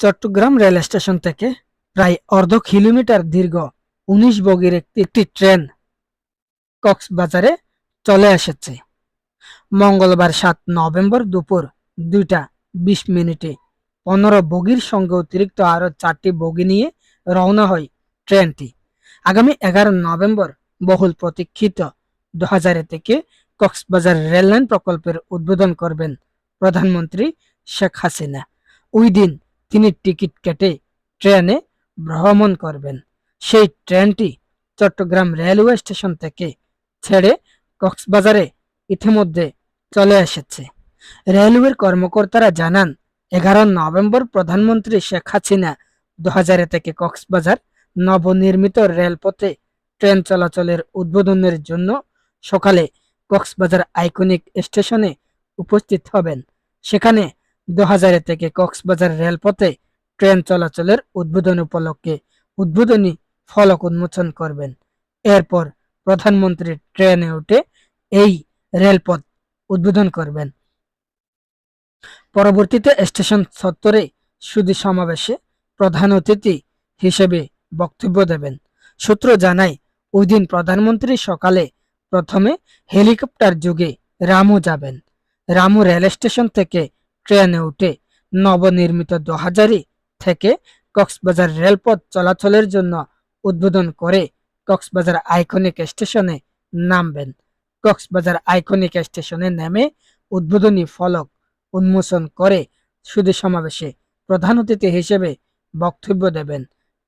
Chittagong rail station থেকে প্রায় অর্ধ কিলোমিটার দীর্ঘ উনিশ বগির একটি ট্রেন কক্সবাজারে চলে এসেছে। মঙ্গলবার সাত নভেম্বর দুপুর দুইটা বিশ মিনিটে পনেরো বগির সঙ্গে অতিরিক্ত আরও চারটি বগি নিয়ে রওনা হয় ট্রেনটি। আগামী এগারো নভেম্বর বহুল প্রতীক্ষিত দু থেকে কক্সবাজার রেললাইন প্রকল্পের উদ্বোধন করবেন প্রধানমন্ত্রী শেখ হাসিনা। ওই দিন তিনি টিকিট কেটে ট্রেনে ভ্রমণ করবেন। সেই ট্রেনটি চট্টগ্রাম রেলওয়ে স্টেশন থেকে ছেড়ে কক্সবাজারে ইতিমধ্যে চলে এসেছে। রেলওয়ের কর্মকর্তারা জানান, এগারো নভেম্বর প্রধানমন্ত্রী শেখ হাসিনা দু হাজারে থেকে কক্সবাজার নবনির্মিত রেলপথে ট্রেন চলাচলের উদ্বোধনের জন্য সকালে কক্সবাজার আইকনিক স্টেশনে উপস্থিত হবেন। সেখানে দু হাজারে থেকে কক্সবাজার রেলপথে ট্রেন চলাচলের উদ্বোধন উপলক্ষে উদ্বোধনী ফলক উন্মোচন করবেন। এরপর প্রধানমন্ত্রী ট্রেনে উঠে এই রেলপথ উদ্বোধন করবেন। পরবর্তীতে স্টেশন চত্বরে সুদী সমাবেশে প্রধান অতিথি হিসেবে বক্তব্য দেবেন। সূত্র জানায়, ওই দিন প্রধানমন্ত্রী সকালে প্রথমে হেলিকপ্টার যুগে রামু যাবেন। রামু রেল স্টেশন থেকে ট্রেনে উঠে নবনির্মিত দোহাজারি থেকে কক্সবাজার রেলপথ চলাচলের জন্য উদ্বোধন করে কক্সবাজার আইকনিক স্টেশনে নামবেন। কক্সবাজার আইকনিক স্টেশনে নেমে উদ্বোধনী ফলক উন্মোচন করে সুদী সমাবেশে প্রধান অতিথি হিসেবে বক্তব্য দেবেন।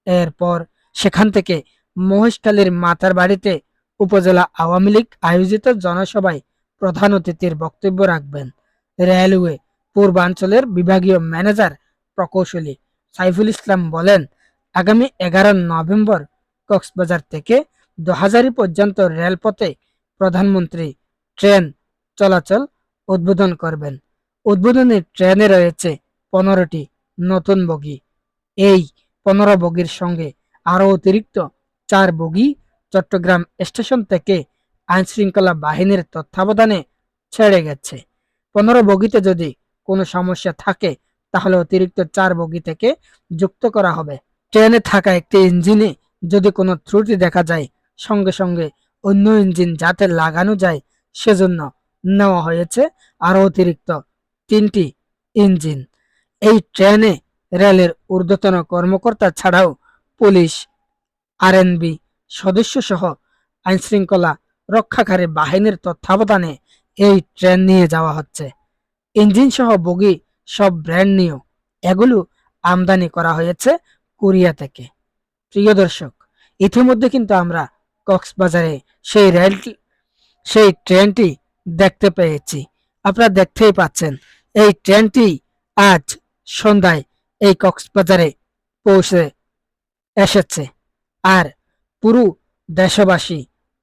এরপর সেখান থেকে মহেশখালীর মাতার বাড়িতে উপজেলা আওয়ামী লীগ আয়োজিত জনসভায় প্রধান অতিথির বক্তব্য রাখবেন। রেলওয়ে, পূর্বাঞ্চলের বিভাগীয় ম্যানেজার প্রকৌশলী সাইফুল ইসলাম বলেন, আগামী এগারো নভেম্বর কক্সবাজার থেকে দোহাজারি পর্যন্ত রেলপথে প্রধানমন্ত্রী ট্রেন চলাচল উদ্বোধন করবেন। উদ্বোধনী ট্রেনে রয়েছে পনেরোটি নতুন বগি। এই পনেরো বগির সঙ্গে আরও অতিরিক্ত চার বগি চট্টগ্রাম স্টেশন থেকে আইন শৃঙ্খলা বাহিনীর তত্ত্বাবধানে ছেড়ে গেছে। পনেরো বগিতে যদি কোনো সমস্যা থাকে, তাহলে অতিরিক্ত চার বগি থেকে যুক্ত করা হবে। ট্রেনে থাকা একটি ইঞ্জিনে যদি কোনো ত্রুটি দেখা যায়, সঙ্গে সঙ্গে অন্য ইঞ্জিন যাতে লাগানো যায়, সেজন্য নেওয়া হয়েছে আরও অতিরিক্ত তিনটি ইঞ্জিন। এই ট্রেনে রেলের ঊর্ধ্বতন কর্মকর্তা ছাড়াও পুলিশ, আরএনবি সদস্য সহ আইনশৃঙ্খলা রক্ষাকারী বাহিনীর তত্ত্বাবধানে এই ট্রেন নিয়ে যাওয়া হচ্ছে। ইঞ্জিন সহ বগি সব ব্র্যান্ড নিউ এগুলো আমদানি করা হয়েছে কোরিয়া থেকে। প্রিয় দর্শক, ইতিমধ্যে কিন্তু আমরা কক্সবাজারে সেই রেল সেই ট্রেনটি দেখতে পেয়েছি। আপনারা দেখতেই পাচ্ছেন, এই ট্রেনটি আজ সন্ধ্যায় এই কক্সবাজারে পৌঁছে এসেছে। আর পুরো দেশবাসী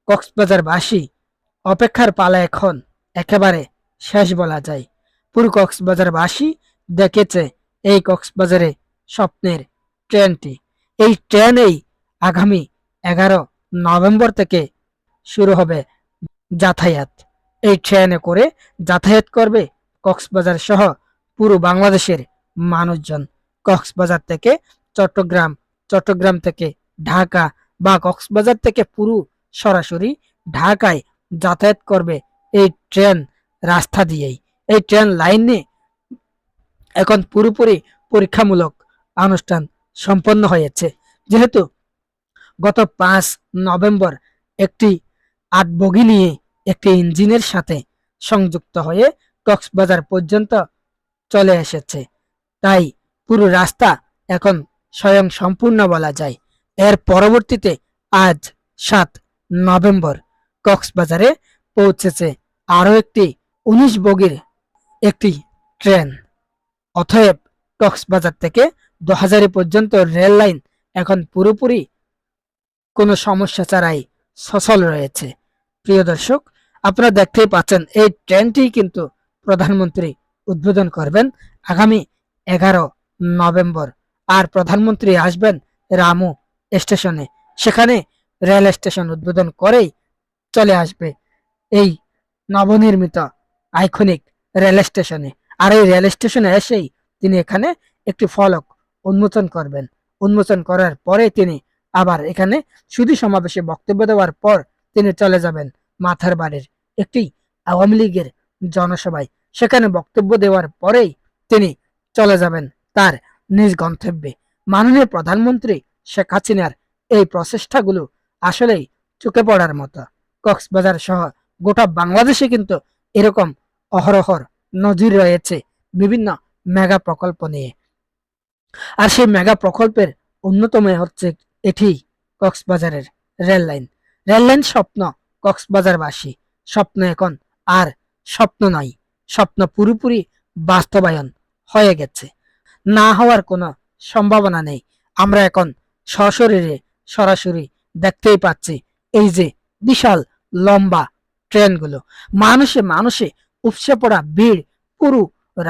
কক্সবাজারবাসী অপেক্ষার পালা এখন একেবারে শেষ বলা যায়। পুরো কক্সবাজারবাসী দেখেছে এই কক্সবাজারে স্বপ্নের ট্রেনটি। এই ট্রেনেই আগামী এগারো নভেম্বর থেকে শুরু হবে যাতায়াত। এই ট্রেনে করে যাতায়াত করবে কক্সবাজার সহ পুরো বাংলাদেশের মানুষজন। কক্সবাজার থেকে চট্টগ্রাম চট্টগ্রাম থেকে ঢাকা বা কক্সবাজার থেকে পুরো সরাসরি ঢাকায় যাতায়াত করবে এই ট্রেন রাস্তা দিয়েই। এই ট্রেন লাইনে এখন পুরোপুরি পরীক্ষামূলক অনুষ্ঠান সম্পন্ন হয়েছে। যেহেতু গত পাঁচ নভেম্বর একটি আট বগি নিয়ে একটি ইঞ্জিনের সাথে সংযুক্ত হয়ে কক্সবাজার পর্যন্ত চলে এসেছে, তাই পুরো রাস্তা এখন স্বয়ং সম্পূর্ণ বলা যায়। এর পরবর্তীতে আজ সাত নভেম্বর কক্সবাজারে পৌঁছেছে আরও একটি উনিশ বগির একটি ট্রেন। অতএব কক্সবাজার থেকে দোহাজারি পর্যন্ত রেল লাইন এখন পুরোপুরি কোনো সমস্যা ছাড়াই সচল রয়েছে। প্রিয় দর্শক, আপনারা দেখতেই পাচ্ছেন এই ট্রেনটি কিন্তু প্রধানমন্ত্রী উদ্বোধন করবেন আগামী এগারো নভেম্বর। আর প্রধানমন্ত্রী আসবেন রামু স্টেশনে। সেখানে রেল স্টেশন উদ্বোধন করেই চলে আসবে এই নবনির্মিত আইকনিক রেল স্টেশনে। আর এই রেল স্টেশনে এসেই তিনি এখানে একটি ফলক উন্মোচন করবেন। উন্মোচন করার পরে তিনি আবার এখানে সুধী সমাবেশে বক্তব্য দেওয়ার পর তিনি চলে যাবেন মাথার বাড়ির একটি আওয়ামী লীগের জনসভায়। সেখানে বক্তব্য দেওয়ার পরেই তিনি চলে যাবেন তার নিজ গন্তব্যে। মাননীয় প্রধানমন্ত্রী শেখ হাসিনার এই প্রচেষ্টাগুলো আসলেই চোখে পড়ার মতো। কক্সবাজার সহ গোটা বাংলাদেশে কিন্তু এরকম অহরহর নজির রয়েছে বিভিন্ন মেগা প্রকল্প নিয়ে। আর সেই মেগা প্রকল্পের অন্যতম হচ্ছে এটি কক্সবাজারের রেল লাইন। রেল লাইন স্বপ্ন কক্সবাজারবাসী, স্বপ্ন এখন আর স্বপ্ন নয় স্বপ্ন পুরোপুরি বাস্তবায়ন হয়ে গেছে। না হওয়ার কোনো সম্ভাবনা নেই। আমরা এখন সশরীরে সরাসরি দেখতেই পাচ্ছি। এই যে বিশাল লম্বা ট্রেনগুলো। মানুষে মানুষে উপসে পড়া ভিড় পুরো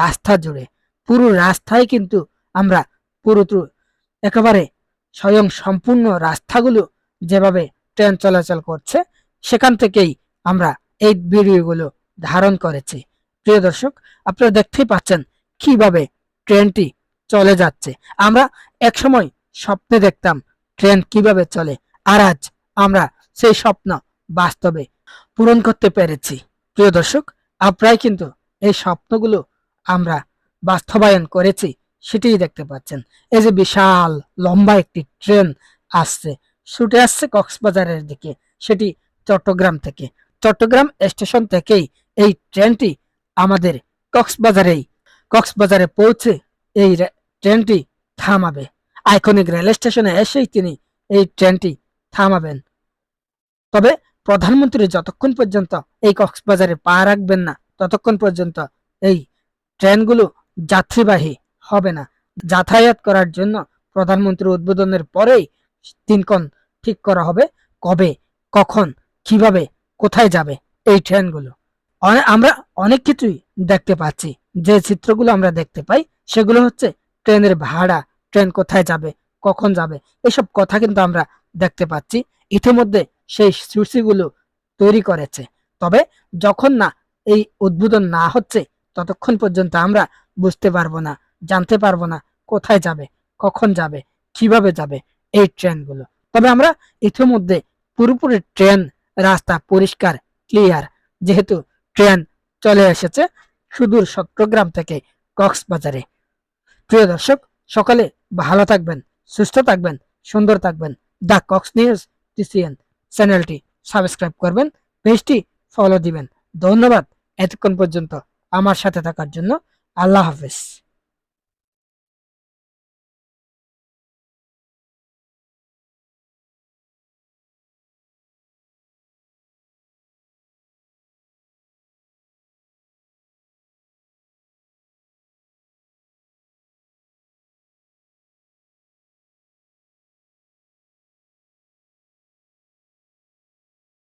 রাস্তা জুড়ে। পুরো রাস্তায় কিন্তু আমরা পুরো একেবারে স্বয়ং সম্পূর্ণ রাস্তাগুলো যেভাবে ট্রেন চলাচল করছে, সেখান থেকেই আমরা এই ভিডিওগুলো ধারণ করেছি। প্রিয় দর্শক, আপনারা দেখতেই পাচ্ছেন কীভাবে ট্রেনটি চলে যাচ্ছে। আমরা একসময় স্বপ্নে দেখতাম ট্রেন কীভাবে চলে। আর আজ আমরা সেই স্বপ্ন বাস্তবে পূরণ করতে পেরেছি। প্রিয় দর্শক, আপনারাই কিন্তু এই স্বপ্নগুলো আমরা বাস্তবায়ন করেছি, সেটাই দেখতে পাচ্ছেন। এই যে বিশাল, লম্বা একটি ট্রেন আসছে, ছুটে আসছে কক্সবাজারের দিকে, সেটি চট্টগ্রাম থেকে। চট্টগ্রাম স্টেশন থেকেই এই ট্রেনটি আমাদের কক্সবাজারেই, কক্সবাজারে পৌঁছে এই ট্রেনটি থামাবে। আইকনিক রেল স্টেশনে এসেই তিনি এই ট্রেনটি থামাবেন। তবে প্রধানমন্ত্রী যতক্ষণ পর্যন্ত এই কক্সবাজারে পা রাখবেন না, ততক্ষণ পর্যন্ত এই ট্রেনগুলো যাত্রীবাহী হবে না। যাতায়াত করার জন্য প্রধানমন্ত্রী উদ্বোধনের পরেই দিনক্ষণ ঠিক করা হবে, কবে, কখন, কীভাবে, কোথায় যাবে এই ট্রেনগুলো। আমরা অনেক কিছুই দেখতে পাচ্ছি। যে চিত্রগুলো আমরা দেখতে পাই সেগুলো হচ্ছে ট্রেনের ভাড়া, ট্রেন কোথায় যাবে কখন যাবে? এসব কথা কিন্তু আমরা দেখতে পাচ্ছি। ইতিমধ্যে সেই সূচিগুলো তৈরি করেছে। তবে যখন না এই উদ্বোধন না হচ্ছে, ততক্ষণ পর্যন্ত আমরা বুঝতে পারব না, জানতে পারব না কোথায় যাবে, কখন যাবে, কীভাবে যাবে এই ট্রেনগুলো। তবে আমরা ইতিমধ্যে পুরোপুরি ট্রেন রাস্তা পরিষ্কার, ক্লিয়ার, যেহেতু ট্রেন চলে এসেছে সুদূর চট্টগ্রাম থেকে কক্সবাজারে। প্রিয় দর্শক, সকালে ভালো থাকবেন। সুস্থ থাকবেন, সুন্দর থাকবেন। দ্য কক্স নিউজ, টিসিএন চ্যানেলটি সাবস্ক্রাইব করবেন, পেজটি ফলো দিবেন। ধন্যবাদ এতক্ষণ পর্যন্ত আমার সাথে থাকার জন্য। আল্লাহ হাফেজ।